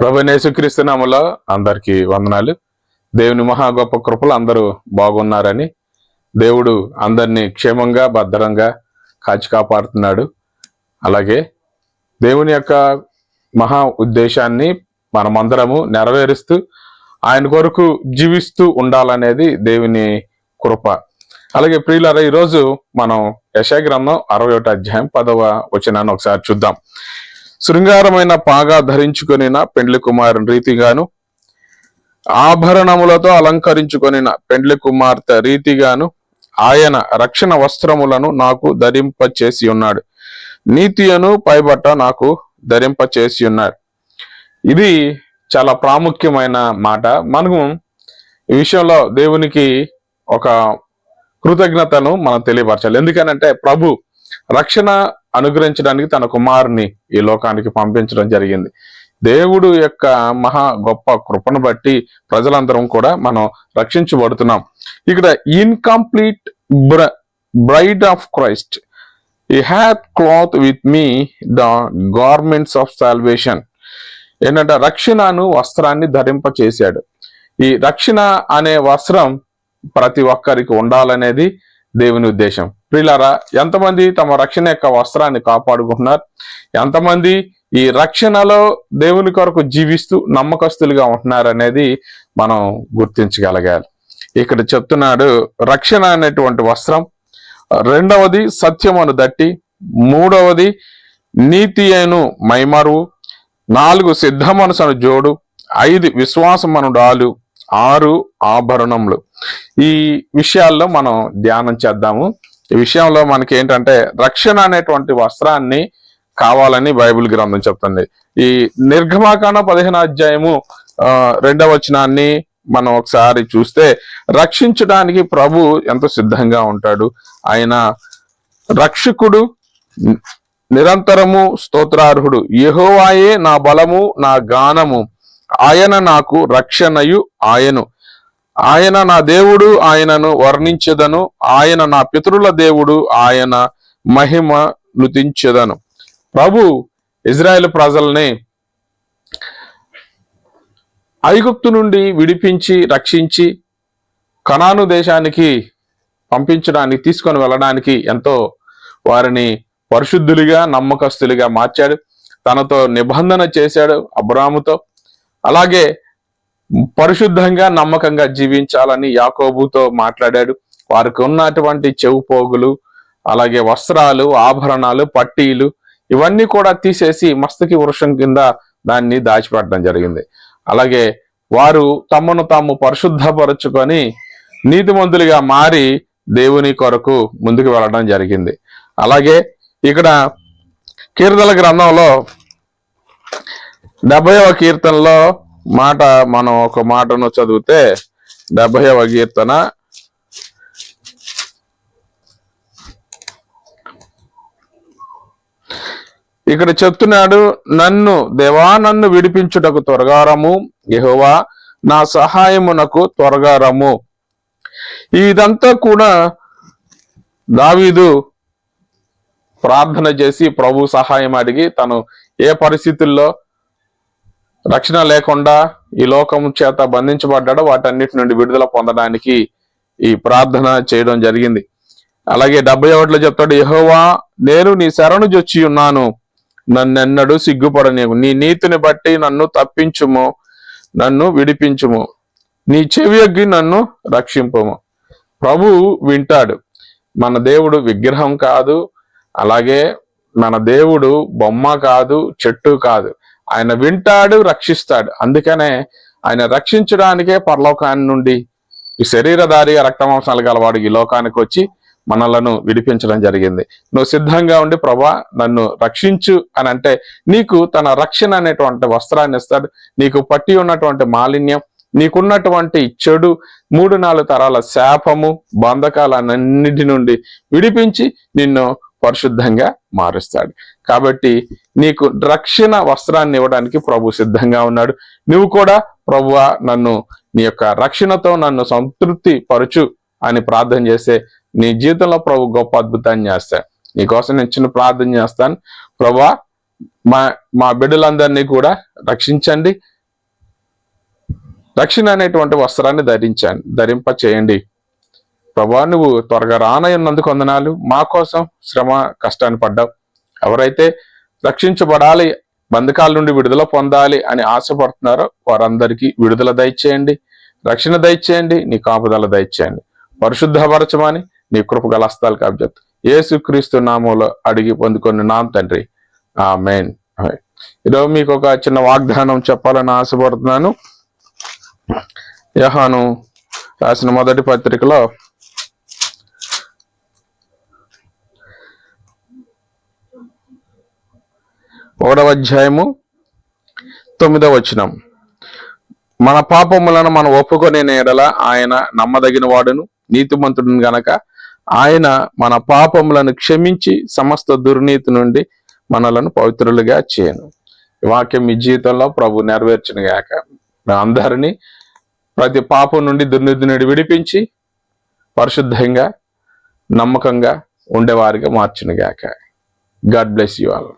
ప్రభునేసుక్రీస్తునాములో అందరికీ వందనాలు. దేవుని మహా గొప్ప కృపలు అందరూ బాగున్నారని దేవుడు అందరినీ క్షేమంగా భద్రంగా కాచి కాపాడుతున్నాడు. అలాగే దేవుని యొక్క మహా ఉద్దేశాన్ని మనమందరము నెరవేరుస్తూ ఆయన కొరకు జీవిస్తూ ఉండాలనేది దేవుని కృప. అలాగే ప్రియులారా ఈరోజు మనం యశాగ్రంథం అరవై ఒకటి అధ్యాయం పదవ వచనాన్ని ఒకసారి చూద్దాం. శృంగారమైన పాగా ధరించుకొనిన పెండ్లి కుమారుని రీతిగాను ఆభరణములతో అలంకరించుకొనిన పెండ్లి కుమార్తె రీతిగాను ఆయన రక్షణ వస్త్రములను నాకు ధరింప చేసి ఉన్నాడు. నీతియను పైబట్ట నాకు ధరింప చేసి ఉన్నాడు. ఇది చాలా ప్రాముఖ్యమైన మాట. మనము ఈ విషయంలో దేవునికి ఒక కృతజ్ఞతను మనం తెలియపరచాలి. ఎందుకనంటే ప్రభు రక్షణ అనుగ్రహించడానికి తన కుమారుని ఈ లోకానికి పంపించడం జరిగింది. దేవుడు యొక్క మహా గొప్ప కృపను బట్టి ప్రజలందరం కూడా మనం రక్షించబడుతున్నాం. ఇక్కడ ఇన్కంప్లీట్ బ్ర bride of Christ he hath cloth with me the garments of salvation ఏంటంటే రక్షణను వస్త్రాన్ని ధరింప చేశాడు ఈ రక్షణ అనే వస్త్రం ప్రతి ఒక్కరికి ఉండాలనేది దేవుని ఉద్దేశం. ప్రియులారా ఎంతమంది తమ రక్షణ యొక్క వస్త్రాన్ని కాపాడుకుంటున్నారు? ఎంతమంది ఈ రక్షణలో దేవుని కొరకు జీవిస్తూ నమ్మకస్తులుగా ఉంటున్నారు అనేది మనం గుర్తించగలగాలి. ఇక్కడ చెప్తున్నాడు రక్షణ అనేటువంటి వస్త్రం రెండవది సత్యమును దట్టి మూడవది నీతి అయిను మైమరువు నాలుగు సిద్ధ మనసును జోడు ఐదు విశ్వాసమను డాలు ఆరు ఆభరణములు. ఈ విషయాల్లో మనం ధ్యానం చేద్దాము. విషయంలో మనకి ఏంటంటే రక్షణ అనేటువంటి వస్త్రాన్ని కావాలని బైబిల్ గ్రంథం చెప్తుంది. ఈ నిర్గమాకాండ పదిహేను అధ్యాయము రెండవ వచనాన్ని మనం ఒకసారి చూస్తే రక్షించడానికి ప్రభు ఎంతో సిద్ధంగా ఉంటాడు. ఆయన రక్షకుడు నిరంతరము స్తోత్రార్హుడు. యహోవాయే నా బలము నా గానము. ఆయన నాకు రక్షణయు ఆయను. ఆయన నా దేవుడు ఆయనను వర్ణించదను. ఆయన నా పితరుల దేవుడు ఆయన మహిమ నుతించెదను ప్రభు ఇజ్రాయెల్ ప్రజల్ని ఐగుప్తు నుండి విడిపించి రక్షించి కణాను దేశానికి పంపించడానికి తీసుకొని వెళ్ళడానికి ఎంతో వారిని పరిశుద్ధులుగా నమ్మకస్తులుగా మార్చాడు. తనతో నిబంధన చేశాడు అబ్రాముతో. అలాగే పరిశుద్ధంగా నమ్మకంగా జీవించాలని యాకోబుతో మాట్లాడాడు. వారికి ఉన్నటువంటి చెవు పోగులు అలాగే వస్త్రాలు ఆభరణాలు పట్టీలు ఇవన్నీ కూడా తీసేసి మస్తకి వృక్షం కింద దాన్ని దాచిపెట్టడం జరిగింది. అలాగే వారు తమను తాము పరిశుద్ధపరచుకొని నీతిమంతులుగా మారి దేవుని కొరకు ముందుకు వెళ్ళడం జరిగింది. అలాగే ఇక్కడ కీర్తన గ్రంథంలో డెబ్బైవ కీర్తనలో మాట మనం ఒక మాటను చదివితే డెబ్బైవ కీర్తన. ఇక్కడ చెప్తున్నాడు నన్ను దేవా నన్ను విడిపించుటకు త్వరగారము యహోవా నా సహాయమునకు త్వరగారము ఇదంతా కూడా దావీదు ప్రార్థన చేసి ప్రభు సహాయం అడిగి తను ఏ పరిస్థితుల్లో రక్షణ లేకుండా ఈ లోకం చేత బంధించబడ్డాడో వాటన్నిటి నుండి విడుదల పొందడానికి ఈ ప్రార్థన చేయడం జరిగింది. అలాగే డెబ్బై ఒకటిలో చెప్తాడు యహోవా నేను నీ శరణు జొచ్చి ఉన్నాను. నన్నెన్నడూ సిగ్గుపడనేవు నీ నీతిని బట్టి నన్ను తప్పించుము నన్ను విడిపించుము. నీ చెవియగ్గి నన్ను రక్షింపుము. ప్రభు వింటాడు. మన దేవుడు విగ్రహం కాదు అలాగే మన దేవుడు బొమ్మ కాదు చెట్టు కాదు. ఆయన వింటాడు రక్షిస్తాడు. అందుకనే ఆయన రక్షించడానికే పరలోకాన్ని నుండి ఈ శరీరధారిగా రక్తమాంసాలు గలవాడు ఈ లోకానికి వచ్చి మనలను విడిపించడం జరిగింది. నువ్వు సిద్ధంగా ఉండి ప్రభా నన్ను రక్షించు అని అంటే నీకు తన రక్షణ అనేటువంటి వస్త్రాన్ని ఇస్తాడు. నీకు పట్టి ఉన్నటువంటి మాలిన్యం నీకున్నటువంటి చెడు మూడు నాలుగు తరాల శాపము బంధకాలన్నిటి నుండి విడిపించి నిన్ను పరిశుద్ధంగా మారుస్తాడు. కాబట్టి నీకు రక్షణ వస్త్రాన్ని ఇవ్వడానికి ప్రభు సిద్ధంగా ఉన్నాడు. నువ్వు కూడా ప్రభువా నన్ను నీ యొక్క రక్షణతో నన్ను సంతృప్తి పరచు అని ప్రార్థన చేస్తే నీ జీవితంలో ప్రభు గొప్ప అద్భుతాన్ని చేస్తాను నీకోసం నేను చిన్న ప్రార్థన చేస్తాను. ప్రభా మా మా బిడ్డలందరినీ కూడా రక్షించండి. రక్షణ అనేటువంటి వస్త్రాన్ని ధరించండి ధరింప చేయండి ప్రభా నువ్వు త్వరగా రానయ్యున్నందుకు వందనాలు. మా కోసం శ్రమ కష్టాన్ని పడ్డావు. ఎవరైతే రక్షించబడాలి బంధకాల నుండి విడుదల పొందాలి అని ఆశపడుతున్నారో వారందరికీ విడుదల దయచేయండి రక్షణ దయచేయండి నీ కాపుదల దయచేయండి. పరిశుద్ధపరచమని నీ కృప గలస్తాలు కబ్జత్ ఏసుక్రీస్తు నామంలో అడిగి పొందుకొని నాం తండ్రి. ఆ మెయిన్ ఈరోజు మీకు ఒక చిన్న వాగ్దానం చెప్పాలని ఆశపడుతున్నాను. యహాను రాసిన మొదటి పత్రికలో ఒకటవ అధ్యాయము తొమ్మిదవ వచనం. మన పాపములను మనం ఒప్పుకొని నేడల ఆయన నమ్మదగిన వాడును నీతిమంతుడును గనక ఆయన మన పాపములను క్షమించి సమస్త దుర్నీతి నుండి మనలను పవిత్రులుగా చేయను. ఈ వాక్యం మీ జీవితంలో ప్రభు నెరవేర్చిన గాక మీ అందరినీ ప్రతి పాపం నుండి దుర్నీతి నుండి విడిపించి పరిశుద్ధంగా నమ్మకంగా ఉండేవారిగా మార్చిన గాక గాడ్ బ్లెస్ యు ఆల్.